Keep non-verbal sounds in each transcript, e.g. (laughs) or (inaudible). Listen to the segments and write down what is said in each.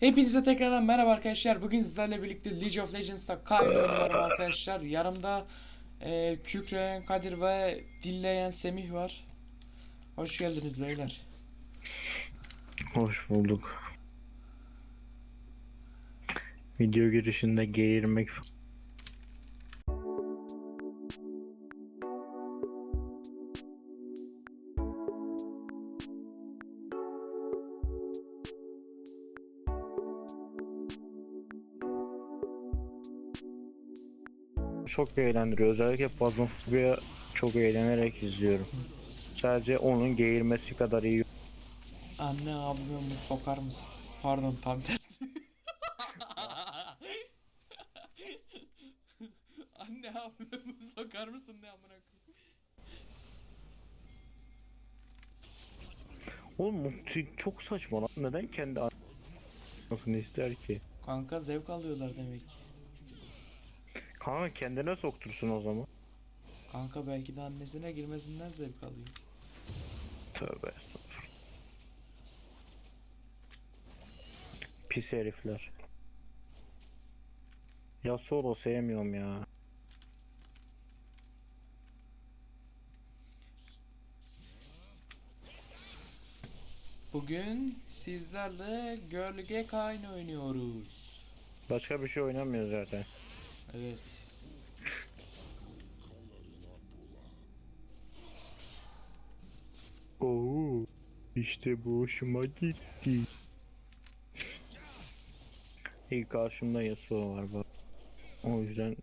Hepinize tekrardan merhaba arkadaşlar. Bugün sizlerle birlikte League of Legends'ta kaybediyorum arkadaşlar. Yanımda e, Kükreyen Kadir ve Dilleyen Semih var. Hoş geldiniz beyler. Hoş bulduk. Video girişinde geğirmek çok eğlendiriyor. Özellikle Phasmophobia çok eğlenerek izliyorum. Sadece onun geğirmesi kadar iyi Anne ablamı sokar mısın? Pardon tam tersi. (laughs) Anne ablamı sokar mısın ne amına koyayım? Oğlum çok saçma lan. Neden kendi anasını ister ki? Kanka zevk alıyorlar demek ki. Kanka kendine soktursun o zaman. Kanka belki de annesine girmesinden zevk alıyor. Tövbe estağfurullah. Pis herifler. Ya solo sevmiyorum ya. Bugün sizlerle Gölge Kayn oynuyoruz. Başka bir şey oynamıyoruz zaten. Evet. Oo, işte bu hoşuma gitti. İlk karşımda Yasuo var bak. O yüzden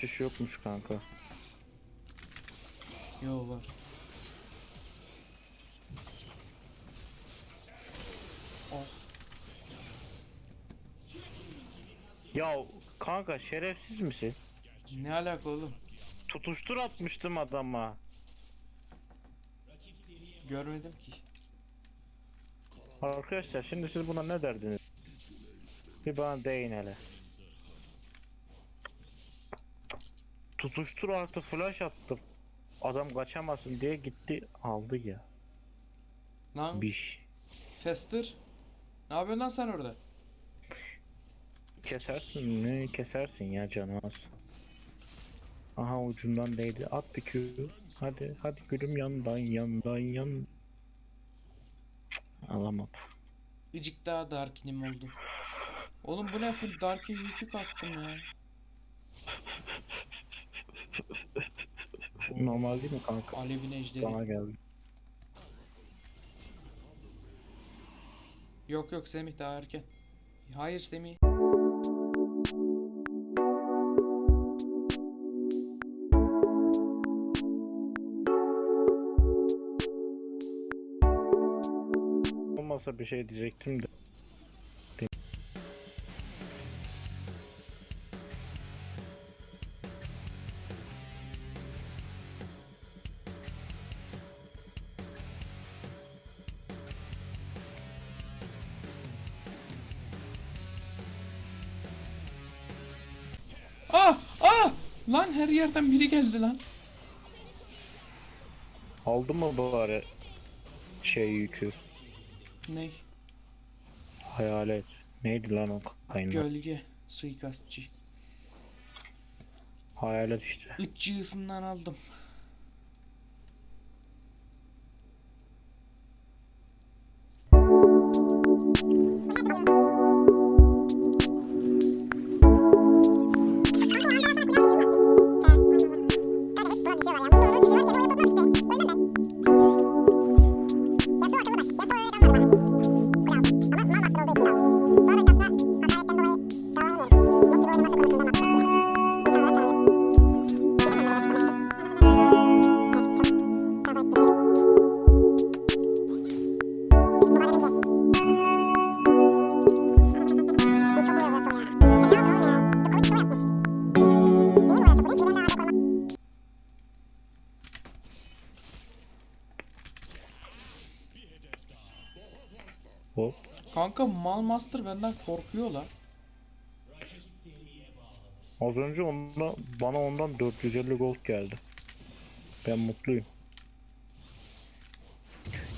kaçış yokmuş kanka. Yo var. Ya kanka şerefsiz misin? Ne alaka oğlum? Tutuştur atmıştım adama. Görmedim ki. Arkadaşlar şimdi siz buna ne derdiniz? Bir bana deyin hele. Tutuştur artı flash attım. Adam kaçamasın diye gitti aldı ya. Lan Biş. Fester. Ne yapıyorsun lan sen orada? Kesersin mi? Kesersin ya canı az. Aha ucundan değdi. At bir Q. Hadi hadi gülüm yandan yandan yan. Alamadı. Icik daha Darkin'im oldu. Oğlum bu ne full Darkin yükü kastım ya. Normal değil mi kanka? Alevin ejderi. Bana geldi. Yok yok Semih daha erken. Hayır Semih. Olmasa bir şey diyecektim de. Lan her yerden biri geldi lan. Aldın mı bari şey yükü? Ne? Hayalet. Neydi lan o kaynak? Gölge. Suikastçı. Hayalet işte. Itçığısından aldım. Kanka Mal Master benden korkuyor la. Az önce onda, bana ondan 450 gold geldi. Ben mutluyum.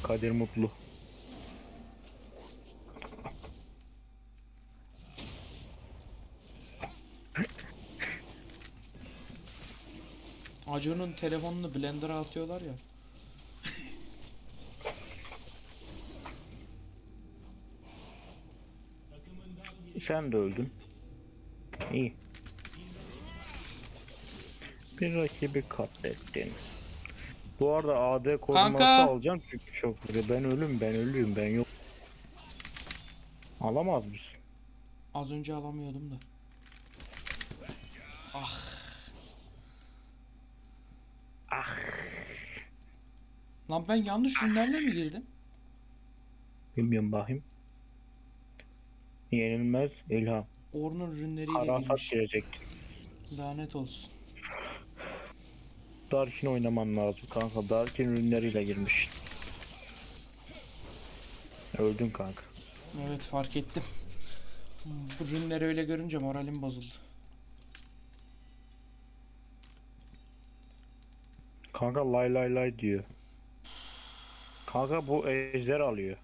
Kadir mutlu. Acun'un telefonunu Blender'a atıyorlar ya. Sen de öldün. İyi. Bir rakibi katlettin. Bu arada AD koruması Kanka. alacağım çünkü çok vuruyor. Ben ölüm ben ölüyüm ben yok. Alamaz mısın? Az önce alamıyordum da. Ah. Ah. Lan ben yanlış ürünlerle mi girdim? Bilmiyorum bakayım. Yenilmez ilham. Ornur ürünleriyle Karasat girmiş. girecektin. Lanet olsun. Darkin oynaman lazım kanka. Darkin ürünleriyle girmiş. Öldün kanka. Evet fark ettim. (laughs) Bu ürünleri öyle görünce moralim bozuldu. Kanka lay lay lay diyor. Kanka bu ejder alıyor.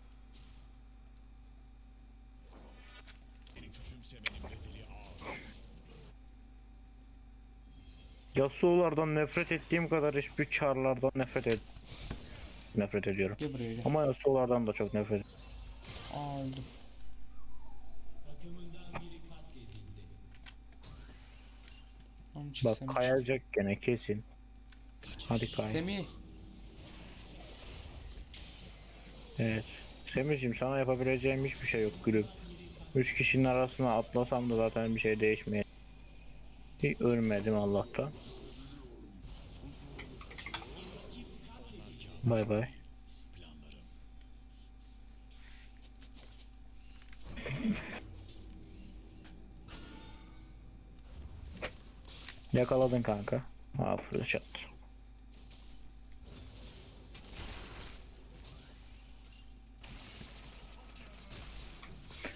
Yasuo'lardan nefret ettiğim kadar hiçbir çarlardan nefret et nefret ediyorum. Gel buraya gel. Ama Yasuo'lardan da çok nefret Aa öldüm. Oğlum çık Bak Semih, çık. kayacak gene kesin. Hadi kay. Semih. Evet. Semih'cim sana yapabileceğim hiçbir şey yok gülüm. Üç kişinin arasına atlasam da zaten bir şey değişmeye. Hiç ölmedim Allah'tan. Bay bay. Yakaladın kanka. Aferin çat.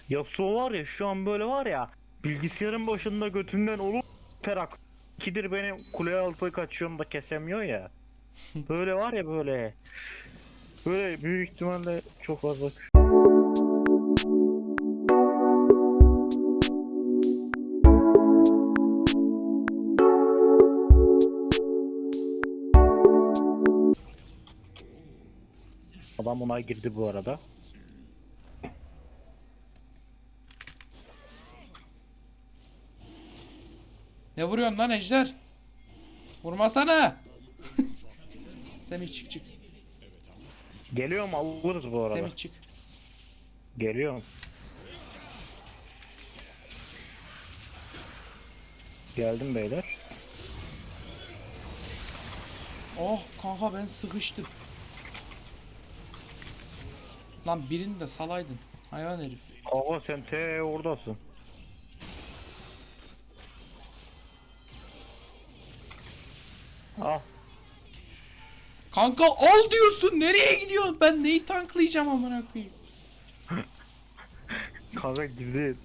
Yasuo var ya şu an böyle var ya bilgisayarın başında götünden olup terak kidir beni kule altı kaçıyorum da kesemiyor ya. (laughs) Böyle var ya böyle. Böyle büyük ihtimalle çok fazla Adam ona girdi bu arada. Ne vuruyorsun lan Ejder? Vurmasana. (laughs) Semih çık çık. Geliyorum alırız bu arada. Semih çık. Geliyorum. Geldim beyler. Oh kanka ben sıkıştım. Lan birini de salaydın. Hayvan herif. Kanka sen te oradasın. Ah Kanka al diyorsun. Nereye gidiyorsun? Ben neyi tanklayacağım amına koyayım? (laughs) kanka girdi.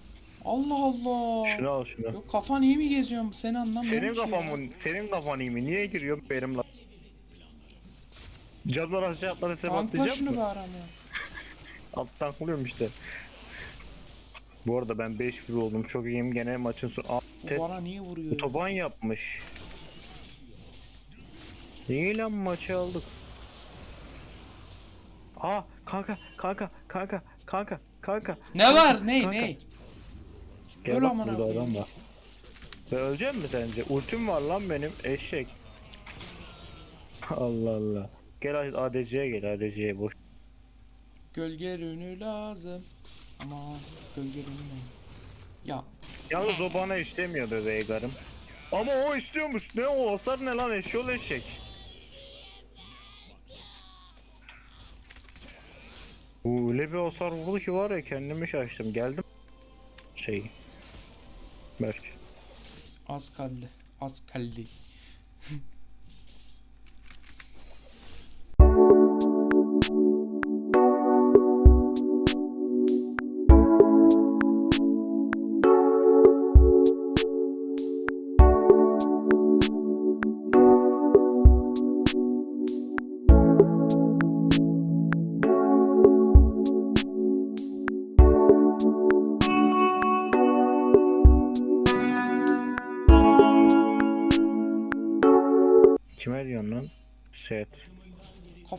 Allah Allah. Şunu al şunu. Yok kafan iyi mi geziyorsun? Seni anlamıyorum Senin kafan mı? Senin kafan iyi mi? Niye giriyorsun benim la? Canlar aşağı atları sen atlayacak şunu mı? bari ama. (laughs) Alt tanklıyorum işte. Bu arada ben 5-1 oldum. Çok iyiyim. Gene maçın sonu. Bu bana niye vuruyor? Otoban yapmış. İyi lan maçı aldık. Aa kanka kanka kanka kanka kanka. Ne var? Ne? kanka. Ne? Gel Öl bak amına burada koyayım. adam var. Ben öleceğim mi sence? Ultim var lan benim eşek. (laughs) Allah Allah. Gel ADC'ye gel ADC'ye boş. Gölge ürünü lazım. Ama gölge ürünü ne? Ya Yalnız o bana istemiyordu Veigar'ım. Ama o istiyormuş. Ne o hasar ne lan eşyol eşek. Öyle bir hasar vurdu ki var ya kendimi şaştım. Geldim. Şey. Berk. az kaldı. Az kaldı.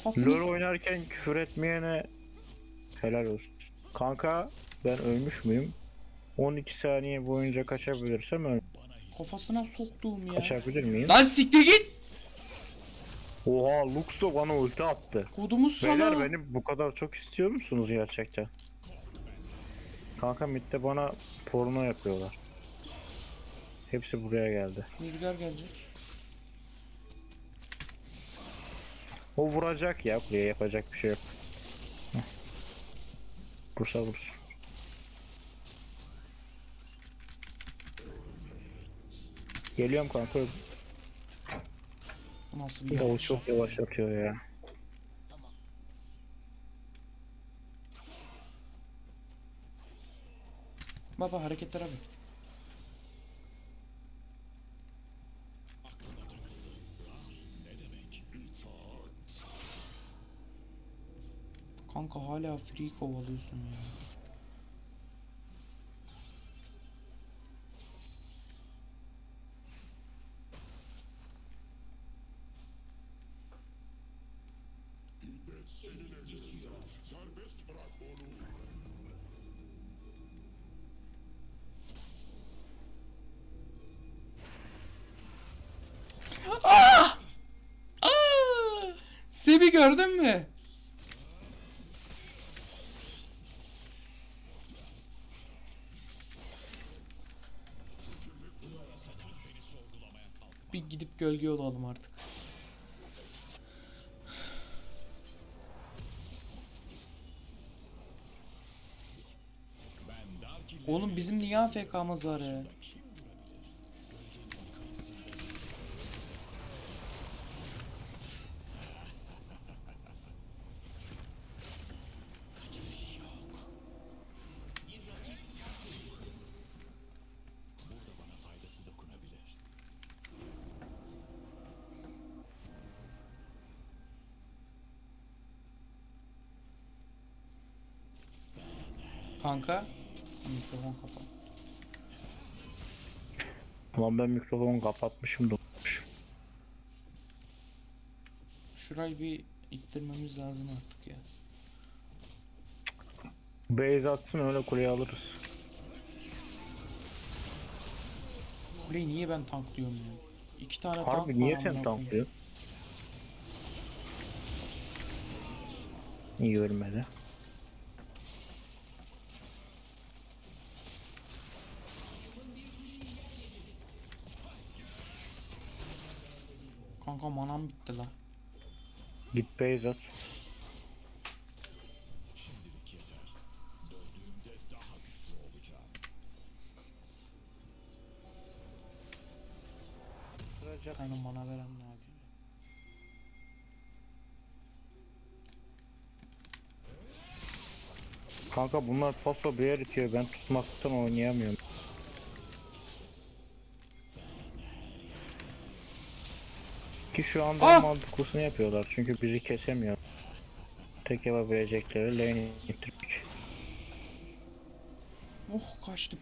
Kafasını LoL oynarken küfür etmeyene helal olsun. Kanka ben ölmüş müyüm? 12 saniye boyunca kaçabilirsem öl kafasına soktuğum ya. kaçabilir miyim? Lan siktir git. Oha Lux da bana ulti attı. Kodumuz Beyler sana. beni bu kadar çok istiyor musunuz gerçekten? Kanka midde bana porno yapıyorlar. Hepsi buraya geldi. Rüzgar gelecek. O vuracak ya buraya yapacak bir şey yok. Heh. Vursun. Geliyorum kanka. Nasıl bir yanlış çok ya? yavaş atıyor ya. Baba hareketlere bak. Hala free kovalıyorsun ya. Ah! Ah! Sebi gördün mü? Bir gidip gölge olalım artık. Oğlum bizim niye AFK'mız var ya? Kanka. Mikrofon kapat. Lan ben mikrofonu kapatmışım durmuş. Şurayı bir ittirmemiz lazım artık ya. Base atsın öyle kuleyi alırız. Kuleyi niye ben tanklıyorum ya? İki tane tank Harbi var niye amına sen koyayım. tanklıyorsun? İyi ölmedi. Kanka manam bitti la. Git base at. Aynen mana veren lazım. Kanka bunlar paso bir yer itiyor ben tutmaktan oynayamıyorum. Ki şu anda Ah! mantıklısını yapıyorlar çünkü bizi kesemiyor. Tek yapabilecekleri lane ittirmek. Oh kaçtım.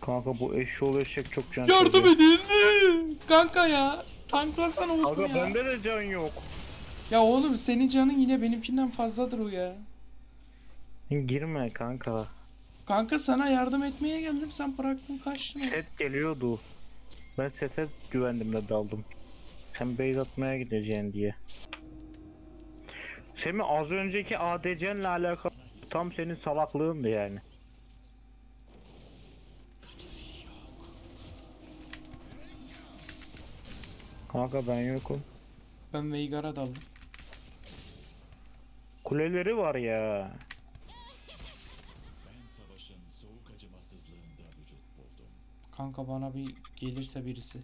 Kanka bu eşşoğlu eşek çok can Yardım çekiyor. edin. Kanka ya. Tanklasana oğlum Kanka ya. bende de can yok. Ya oğlum senin canın yine benimkinden fazladır o ya. Girme kanka. Kanka sana yardım etmeye geldim sen bıraktın kaçtın. Set geliyordu. Ben sete güvendim de daldım. Sen base atmaya gideceksin diye. Semih az önceki ADC'nle alakalı tam senin salaklığındı yani. Kanka ben yokum. Ben Veigar'a daldım. Kuleleri var ya. Kanka bana bir gelirse birisi.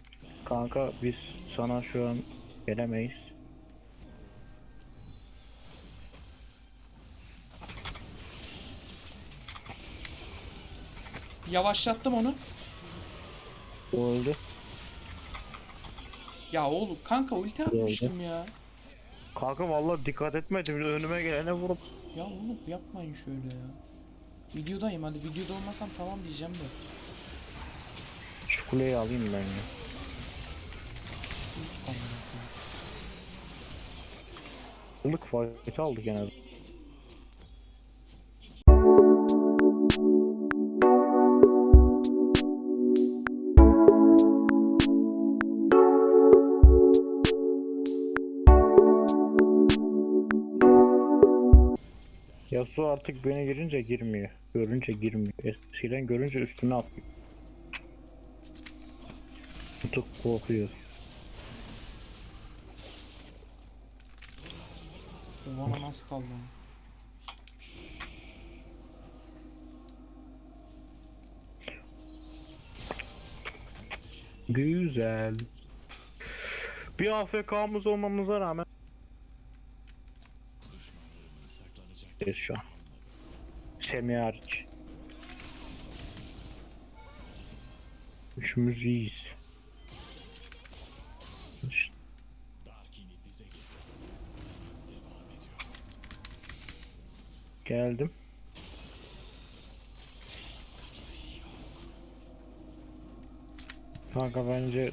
Kanka biz sana şu an gelemeyiz. Yavaşlattım onu. O öldü. Ya oğlum kanka ulti atmıştım ya. Kanka vallahi dikkat etmedim. Önüme gelene vurup Ya oğlum yapmayın şöyle ya. Videodayım hadi videoda olmasam tamam diyeceğim de. Şu kuleyi alayım ben ya. Yıllık fight aldık en az. Yasuo artık beni girince girmiyor. Görünce girmiyor. Eskiden görünce üstüne atlıyor. Korkuyor. Bu bana nasıl kaldı? Güzel. Bir AFK'mız olmamıza rağmen Biz şu an. Semih hariç. Üçümüz iyiyiz. Geldim. Kanka bence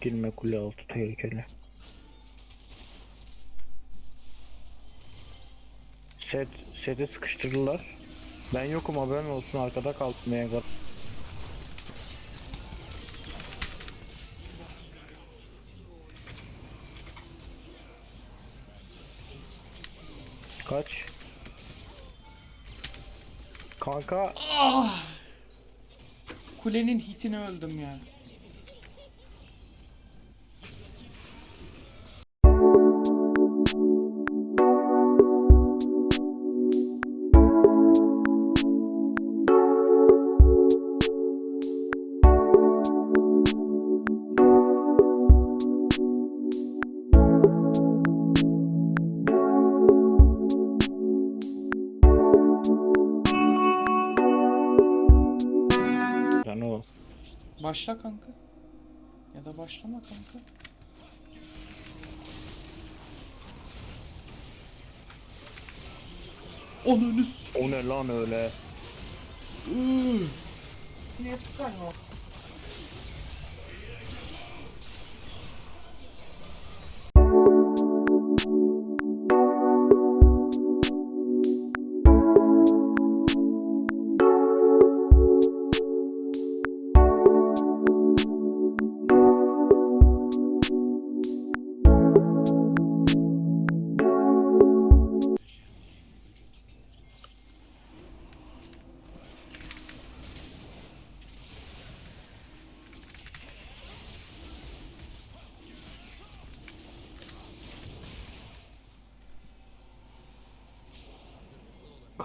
girme kule altı tehlikeli. Set, sete sıkıştırdılar. Ben yokum haberin olsun arkada kalmaya kadar. Kaç? Kanka Kulenin hitine öldüm ya. Başla kanka. Ya da başlama kanka. Onu o ne lan öyle?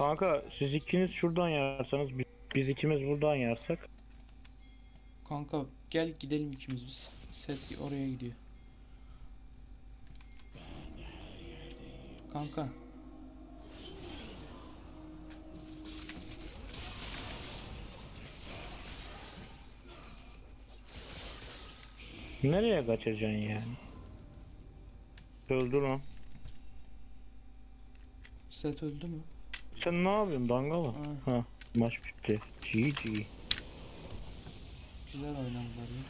Kanka siz ikiniz şuradan yarsanız biz, biz ikimiz buradan yarsak. Kanka gel gidelim ikimiz biz. Set oraya gidiyor. Kanka. Nereye kaçacaksın yani? Öldü lan. Set öldü mü? Sen ne yapıyorsun dangalı? Ha. Ha maç bitti. GG. Güzel oynadılar ya.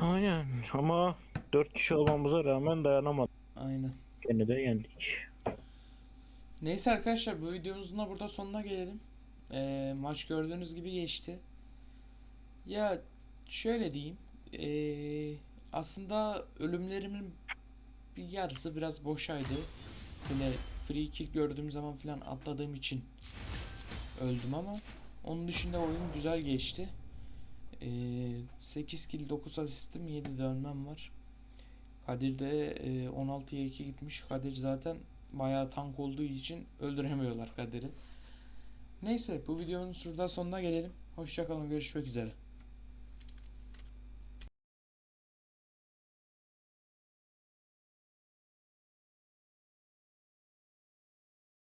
Aynen ama 4 kişi olmamıza rağmen dayanamadık. Aynen. Gene de yendik. Neyse arkadaşlar bu videomuzun da burada sonuna gelelim. Ee, maç gördüğünüz gibi geçti. Ya şöyle diyeyim. Ee, aslında ölümlerimin bir yarısı biraz boşaydı. Böyle free kill gördüğüm zaman falan atladığım için öldüm ama onun dışında oyun güzel geçti. Ee, 8 kill 9 asistim 7 dönmem var. Kadir de e, 16'ya 2 gitmiş. Kadir zaten bayağı tank olduğu için öldüremiyorlar Kadir'i. Neyse bu videonun şurada sonuna gelelim. Hoşçakalın görüşmek üzere.